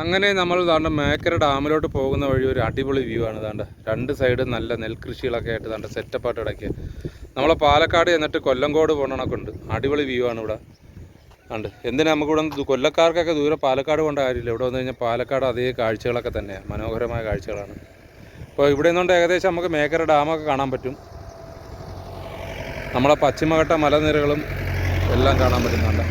അങ്ങനെ നമ്മൾ താണ്ട മേക്കര ഡാമിലോട്ട് പോകുന്ന വഴി ഒരു അടിപൊളി വ്യൂ ആണ് താണ്ട രണ്ട് സൈഡ് നല്ല നെൽകൃഷികളൊക്കെ ആയിട്ട് ദാണ്ട സെറ്റപ്പായിട്ട് ഇടയ്ക്ക്. നമ്മളെ പാലക്കാട് എന്നിട്ട് കൊല്ലങ്കോട് പോകണക്കുണ്ട് അടിപൊളി വ്യൂ ആണ് ഇവിടെ. ഉണ്ട് എന്തിനാ നമുക്ക് ഇവിടെ നിന്ന് കൊല്ലക്കാർക്കൊക്കെ ദൂരെ പാലക്കാട് കൊണ്ട കാര്യമില്ല. ഇവിടെ വന്നു കഴിഞ്ഞാൽ പാലക്കാട് അതേ കാഴ്ചകളൊക്കെ തന്നെയാണ് മനോഹരമായ കാഴ്ചകളാണ്. അപ്പോൾ ഇവിടെ നിന്നുകൊണ്ട് ഏകദേശം നമുക്ക് മേക്കര ഡാമൊക്കെ കാണാൻ പറ്റും. നമ്മളെ പശ്ചിമഘട്ട മലനിരകളും എല്ലാം കാണാൻ പറ്റുന്നുണ്ട്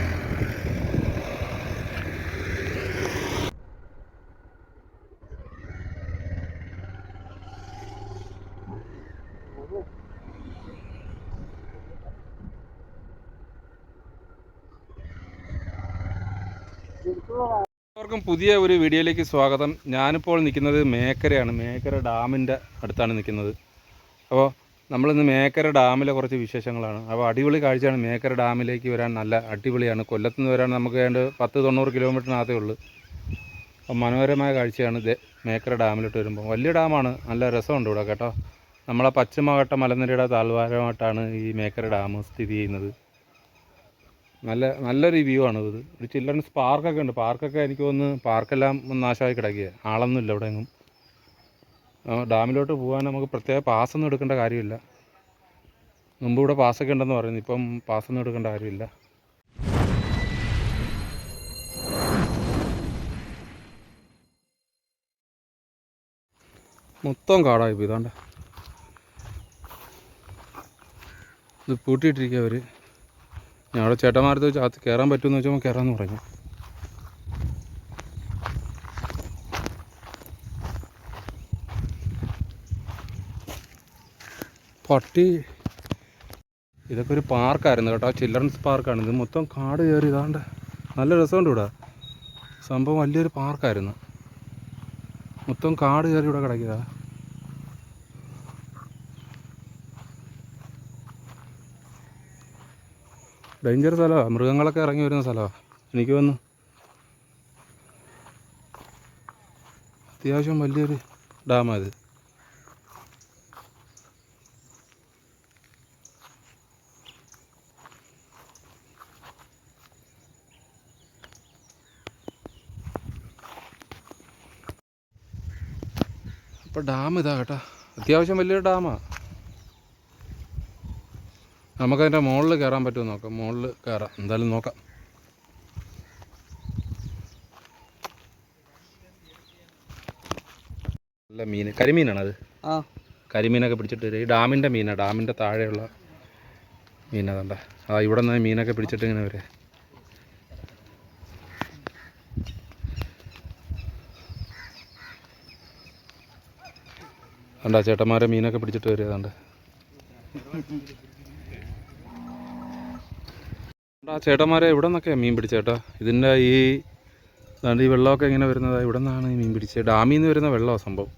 എല്ലാവർക്കും പുതിയ ഒരു വീഡിയോയിലേക്ക് സ്വാഗതം. ഞാനിപ്പോൾ നിൽക്കുന്നത് മേക്കരയാണ്. മേക്കര ഡാമിന്റെ അടുത്താണ് നിൽക്കുന്നത്. അപ്പോൾ നമ്മളിന്ന് മേക്കര ഡാമിലെ കുറച്ച് വിശേഷങ്ങളാണ്. അപ്പോൾ അടിപൊളി കാഴ്ചയാണ് മേക്കര ഡാമിലേക്ക് വരാൻ. നല്ല അടിപൊളിയാണ്. കൊല്ലത്തു നിന്ന് വരാൻ നമുക്ക് ഏതാണ്ട് പത്ത് തൊണ്ണൂറ് കിലോമീറ്ററിനകത്തേ ഉള്ളൂ. അപ്പോൾ മനോഹരമായ കാഴ്ചയാണ് ഇത് മേക്കര ഡാമിലോട്ട് വരുമ്പോൾ. വലിയ ഡാമാണ്. നല്ല രസമുണ്ട് ഇവിടെ കേട്ടോ. നമ്മളെ പശ്ചിമഘട്ട മലനിരയുടെ താഴ്വാരമായിട്ടാണ് ഈ മേക്കര ഡാം സ്ഥിതി ചെയ്യുന്നത്. നല്ല നല്ലൊരു വ്യൂ ആണ് ഇത്. ഒരു ചിൽഡ്രൻസ് പാർക്കൊക്കെ ഉണ്ട്. പാർക്കൊക്കെ എനിക്ക് തോന്നുന്നു പാർക്കെല്ലാം നാശമായി കിടക്കുക ആളൊന്നും ഇല്ല ഇവിടെ എങ്ങും ഡാമിലോട്ട് പോകാൻ നമുക്ക് പ്രത്യേക പാസ്സൊന്നും എടുക്കേണ്ട കാര്യമില്ല. മുമ്പ് ഇവിടെ പാസ്സൊക്കെ ഉണ്ടെന്ന് പറയുന്നു. ഇപ്പം പാസ്സൊന്നും എടുക്കേണ്ട കാര്യമില്ല. മൊത്തം കാടായി ഇതാണ്ട്. ഇത് പൂട്ടിയിട്ടിരിക്കുക അവർ അവിടെ ചേട്ടന്മാരത്ത് വെച്ച് അകത്ത് കയറാൻ പറ്റുമെന്ന് വെച്ചപ്പോൾ കയറാമെന്ന് പറഞ്ഞു. പട്ടി. ഇതൊക്കെ ഒരു പാർക്കായിരുന്നു കേട്ടോ. ചിൽഡ്രൻസ് പാർക്കാണ്. ഇത് മൊത്തം കാട് കയറി ഇതാണ്ട് നല്ല രസമുണ്ട് ഇവിടെ. സംഭവം വലിയൊരു പാർക്കായിരുന്നു. മൊത്തം കാട് കയറി ഇവിടെ കിടക്കിയതാ. ഡേഞ്ചർ സ്ഥലമാണ് മൃഗങ്ങളൊക്കെ ഇറങ്ങി വരുന്ന സ്ഥലമാണ് എനിക്ക് വന്നു. അത്യാവശ്യം വലിയൊരു ഡാമാണ് ഇത്. അപ്പോൾ ഡാം ഇതാ കേട്ടോ. അത്യാവശ്യം വലിയൊരു ഡാമാണ് നമുക്കതിന്റെ മുകളിൽ കയറാൻ പറ്റുമോ നോക്കാം. മുകളിൽ കയറാം എന്തായാലും നോക്കാം. നല്ല മീൻ. കരിമീനാണ് അത്? ആ. കരിമീനൊക്കെ പിടിച്ചിട്ട് വരും. ഈ ഡാമിന്റെ മീനാണ് ഡാമിന്റെ താഴെയുള്ള മീനതണ്ട ആ ഇവിടെ നിന്ന് മീനൊക്കെ പിടിച്ചിട്ട് ഇങ്ങനെ വരെ. കണ്ടാ ചേട്ടന്മാരെ മീനൊക്കെ പിടിച്ചിട്ട് വരിക അതുകൊണ്ട് ആ ചേട്ടന്മാരെ ഇവിടെ നിന്നൊക്കെയാണ് മീൻ പിടിച്ചേട്ടാ ഇതിന്റെ ഈ ദാണ്ട് ഈ വെള്ളമൊക്കെ ഇങ്ങനെ വരുന്നത് ഇവിടെ നിന്നാണ് ഈ മീൻ പിടിച്ചത് ഡാമിൽ നിന്ന് വരുന്ന വെള്ളമാണ് സംഭവം.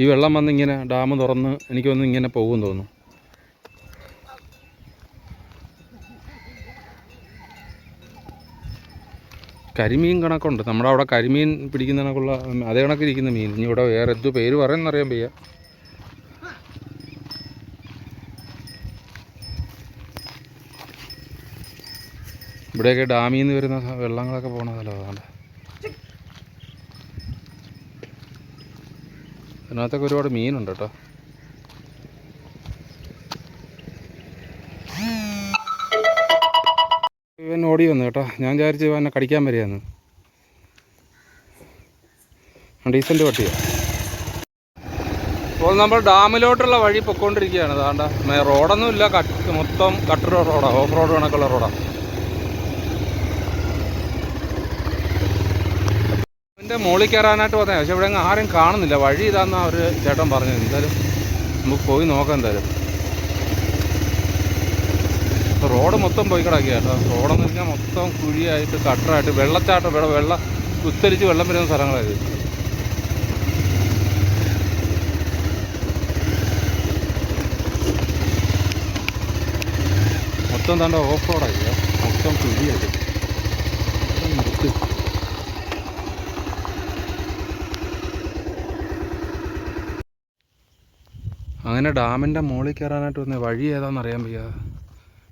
ഈ വെള്ളം വന്ന് ഇങ്ങനെ ഡാം തുറന്ന് എനിക്ക് വന്ന് ഇങ്ങനെ പോകും തോന്നുന്നു. കരിമീൻ കണക്കുണ്ട്. നമ്മുടെ അവിടെ കരിമീൻ പിടിക്കുന്ന കണക്കുള്ള അതേ കണക്കിരിക്കുന്ന മീൻ. ഇനി ഇവിടെ വേറെ എന്ത് പേര് പറയുന്നറിയാൻ വയ്യ. ഇവിടെയൊക്കെ ഡാമിൽ നിന്ന് വരുന്ന വെള്ളങ്ങളൊക്കെ വെള്ളങ്ങളൊക്കെ സ്ഥലം സ്ഥലമാണ് അതിനകത്തൊക്കെ ഒരുപാട് മീനുണ്ട് കേട്ടോ. ഇവൻ ഓടി വന്നു കേട്ടോ. ഞാൻ വിചാരിച്ച് എന്നെ കടിക്കാൻ വരികയെന്ന്. ഡീസന്റ് പട്ടിയാണ് അപ്പോൾ നമ്മൾ ഡാമിലോട്ടുള്ള വഴി പൊക്കോണ്ടിരിക്കുകയാണ്. അതാണ്ട റോഡൊന്നും ഇല്ല കട്ട് മൊത്തം കട്ടർ റോഡാണ് ഓഫ് റോഡ് കണക്കുള്ള റോഡാണ് ഇതിന്റെ മുകളിൽ കയറാനായിട്ട് പറഞ്ഞാൽ പക്ഷെ ഇവിടെ ആരും കാണുന്നില്ല. വഴി ഇതാന്നാ ഒരു ചേട്ടൻ പറഞ്ഞത്. എന്തായാലും നമുക്ക് പോയി നോക്കാം എന്തായാലും. റോഡ് മൊത്തം പോയി കിടക്കുക കേട്ടോ റോഡെന്ന് പറഞ്ഞാൽ മൊത്തം കുഴിയായിട്ട് കട്ടറായിട്ട് വെള്ളച്ചാട്ടം. ഇവിടെ വെള്ളം കുത്തരിച്ച് വെള്ളം വരുന്ന സ്ഥലങ്ങളായത്. മൊത്തം തണ്ട ഓഫ് റോഡായി. മൊത്തം കുഴിയായിട്ട്. നിർത്തി അങ്ങനെ ഡാമിന്റെ മുകളിൽ കയറാനായിട്ട് വന്ന വഴി ഏതാണെന്ന് അറിയാൻ വയ്യ.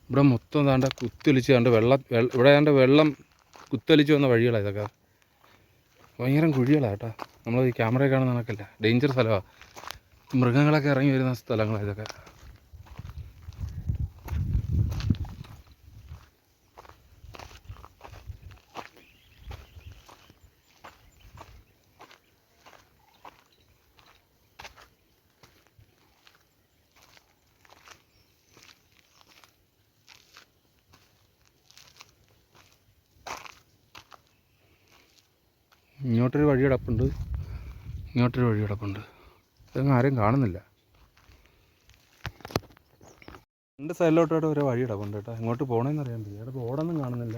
ഇവിടെ മൊത്തം താണ്ട കുത്തൊലിച്ച് കണ്ട് വെള്ളം ഇവിടെ ഏതാണ്ട് വെള്ളം കുത്തൊലിച്ച് വന്ന വഴികളാണ് ഇതൊക്കെ. ഭയങ്കര കുഴികളാണ് കേട്ടോ. നമ്മൾ ഈ ക്യാമറയിൽ കാണുന്ന കണക്കല്ല? ഡേഞ്ചർ സ്ഥലമാണ് മൃഗങ്ങളൊക്കെ ഇറങ്ങി വരുന്ന സ്ഥലങ്ങളാണ് ഇതൊക്കെ. ഇങ്ങോട്ടൊരു വഴി കിടപ്പുണ്ട്. ഇങ്ങോട്ടൊരു വഴി കിടപ്പുണ്ട്. ഇതൊന്നും ആരും കാണുന്നില്ല. രണ്ട് സൈഡിലോട്ടായിട്ട് ഒരു വഴി കിടപ്പുണ്ട് കേട്ടോ. ഇങ്ങോട്ട് പോകണമെന്ന് അറിയാൻ പറ്റില്ല. ഇവിടെ ബോർഡൊന്നും കാണുന്നില്ല.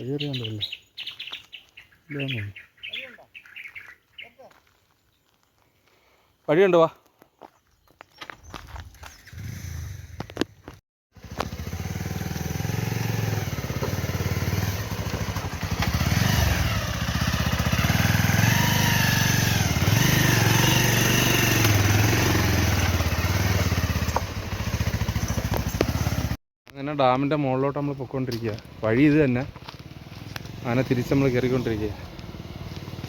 വഴി അറിയാൻ പറ്റില്ല? വഴിയുണ്ട് വാ. അങ്ങനെ ഡാമിന്റെ മുകളിലോട്ട് നമ്മൾ പൊയ്ക്കൊണ്ടിരിക്കുക വഴി ഇത് തന്നെ. അങ്ങനെ തിരിച്ച് നമ്മൾ കയറിക്കൊണ്ടിരിക്കുക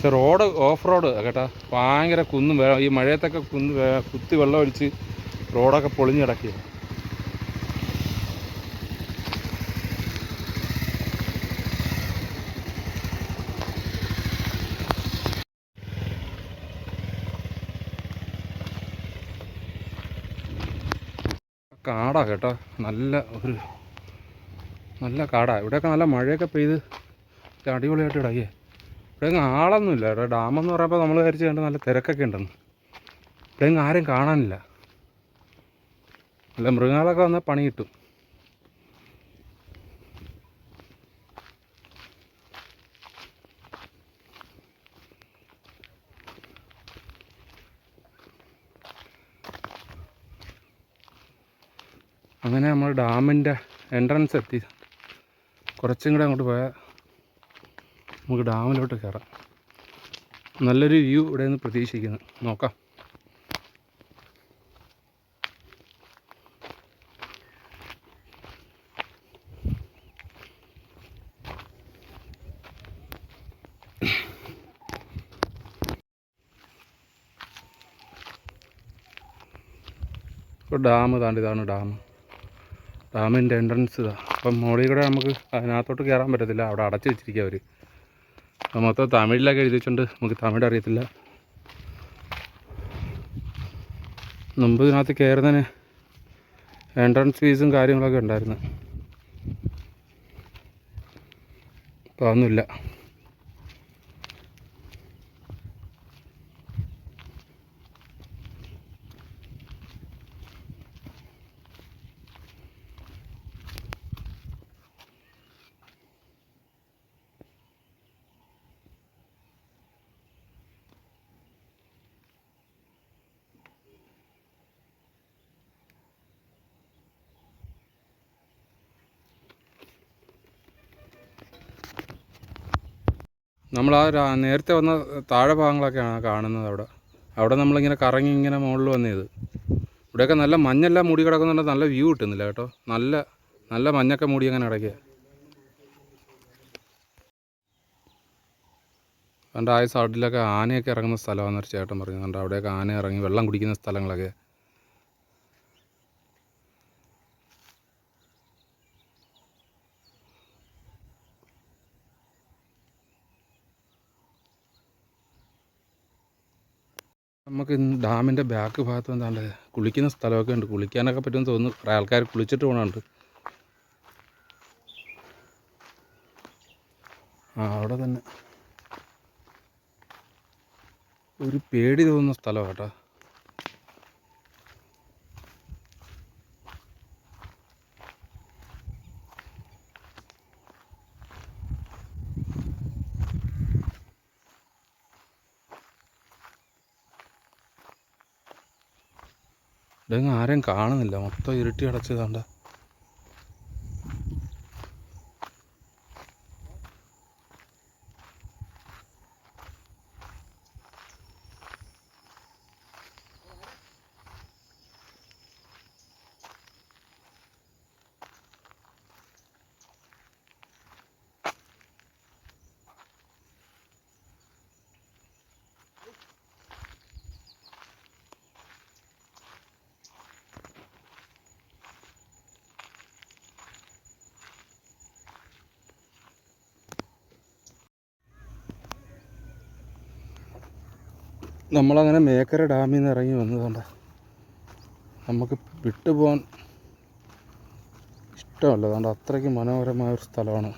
പക്ഷെ റോഡ് ഓഫ് റോഡ് കേട്ടാ ഭയങ്കര കുന്നും വേണം ഈ മഴയത്തൊക്കെ കുന്ന് കുത്തി വെള്ളം ഒഴിച്ച് റോഡൊക്കെ പൊളിഞ്ഞ് കിടക്കുക കാടാ കേട്ടോ നല്ല ഒരു നല്ല കാടാ. ഇവിടെയൊക്കെ നല്ല മഴയൊക്കെ പെയ്ത് അടിപൊളിയായിട്ട് കിടക്കേ ഇവിടെ അങ്ങ് ആളൊന്നുമില്ല. ഇവിടെ ഡാമെന്ന് പറയുമ്പോൾ നമ്മൾ വിചാരിച്ച് കണ്ട് നല്ല തിരക്കൊക്കെ ഉണ്ടെന്ന്. ഇവിടെ ആരും കാണാനില്ല. നല്ല മൃഗങ്ങളൊക്കെ വന്നാൽ പണി കിട്ടും. അങ്ങനെ നമ്മൾ ഡാമിന്റെ എൻട്രൻസ് എത്തി. കുറച്ചും കൂടെ അങ്ങോട്ട് പോയാൽ നമുക്ക് ഡാമിലോട്ട് കയറാം. നല്ലൊരു വ്യൂ ഇവിടെ നിന്ന് പ്രതീക്ഷിക്കുന്നു. നോക്കാം. ഇപ്പോൾ ഡാം താണ്ട് ഇതാണ് ഡാം. ഡാമിന്റെ എൻട്രൻസ് ഇതാണ് അപ്പം മോളിൽ കൂടെ നമുക്ക് അതിനകത്തോട്ട് കയറാൻ പറ്റത്തില്ല. അവിടെ അടച്ചു വെച്ചിരിക്കുക അവർ മൊത്തം തമിഴിലൊക്കെ എഴുതി വെച്ചുകൊണ്ട് നമുക്ക് തമിഴ് അറിയത്തില്ല. മുമ്പ് ഇതിനകത്ത് കയറുന്നതിന് എൻട്രൻസ് ഫീസും കാര്യങ്ങളൊക്കെ ഉണ്ടായിരുന്നു. അപ്പോൾ അതൊന്നുമില്ല. നമ്മൾ ആ നേരത്തെ വന്ന താഴെ ഭാഗങ്ങളൊക്കെയാണ് കാണുന്നത് അവിടെ. അവിടെ നമ്മളിങ്ങനെ കറങ്ങി ഇങ്ങനെ മുകളിൽ വന്നത്. ഇവിടെയൊക്കെ നല്ല മഞ്ഞെല്ലാം മൂടി കിടക്കുന്നുണ്ട്. നല്ല വ്യൂ കിട്ടുന്നില്ല കേട്ടോ. നല്ല നല്ല മഞ്ഞൊക്കെ മൂടി അങ്ങനെ കിടക്കുക കണ്ട ആ സൈഡിലൊക്കെ ആനയൊക്കെ ഇറങ്ങുന്ന സ്ഥലമാണെന്ന് ചേട്ടൻ പറഞ്ഞു. കണ്ട അവിടെയൊക്കെ ആന ഇറങ്ങി വെള്ളം കുടിക്കുന്ന സ്ഥലങ്ങളൊക്കെ. നമുക്ക് ഡാമിന്റെ ബാക്ക് ഭാഗത്ത് എന്താണ്ട് കുളിക്കുന്ന സ്ഥലമൊക്കെ ഉണ്ട്. കുളിക്കാനൊക്കെ പറ്റുമെന്ന് തോന്നുന്നു. കുറേ ആൾക്കാർ കുളിച്ചിട്ട് പോകണുണ്ട് ആ അവിടെ തന്നെ. ഒരു പേടി തോന്നുന്ന സ്ഥലമാണ് കേട്ടോ. ഇടങ്ങ് ആരെയും കാണുന്നില്ല. മൊത്തം ഇരുട്ടി അടച്ചതാണ്ട. നമ്മളങ്ങനെ മേക്കര ഡാമിൽ നിന്ന് ഇറങ്ങി വന്നതുകൊണ്ട്. നമുക്ക് വിട്ടുപോകാൻ ഇഷ്ടമല്ല. അതുകൊണ്ട് അത്രയ്ക്ക് മനോഹരമായ ഒരു സ്ഥലമാണ്.